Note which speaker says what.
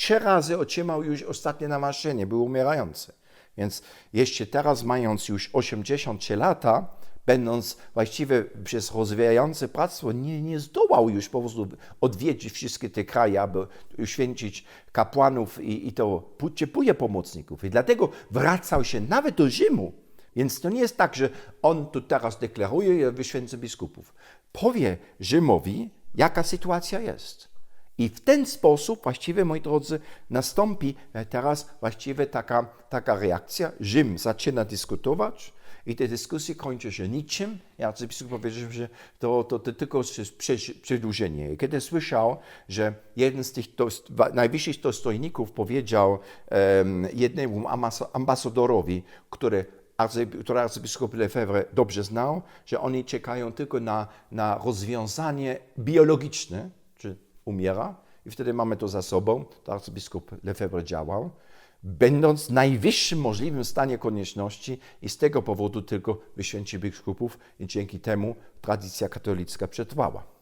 Speaker 1: Trzy razy otrzymał już ostatnie namaszczenie, był umierający. Więc jeszcze teraz, mając już 83 lata, będąc właściwie przez rozwijające pracę, nie, nie zdołał już po prostu odwiedzić wszystkie te kraje, aby uświęcić kapłanów i, i to potrzebuje pomocników. I dlatego wracał się nawet do Rzymu. Więc to nie jest tak, że on tu teraz deklaruje i wyświęca biskupów. Powie Rzymowi, jaka sytuacja jest. I w ten sposób właściwie, moi drodzy, nastąpi teraz właściwie taka, taka reakcja. Rzym zaczyna dyskutować i te dyskusje kończą się niczym. I arcybiskup powiedział, że to, to, to tylko przedłużenie. Kiedy słyszał, że jeden z tych dost, najwyższych dostojników powiedział em, jednemu ambasadorowi, który który arcybiskup Lefebvre dobrze znał, że oni czekają tylko na, na rozwiązanie biologiczne, umiera, i wtedy mamy to za sobą. To arcybiskup Lefebvre działał, będąc w najwyższym możliwym stanie konieczności i z tego powodu tylko wyświęcił biskupów i dzięki temu tradycja katolicka przetrwała.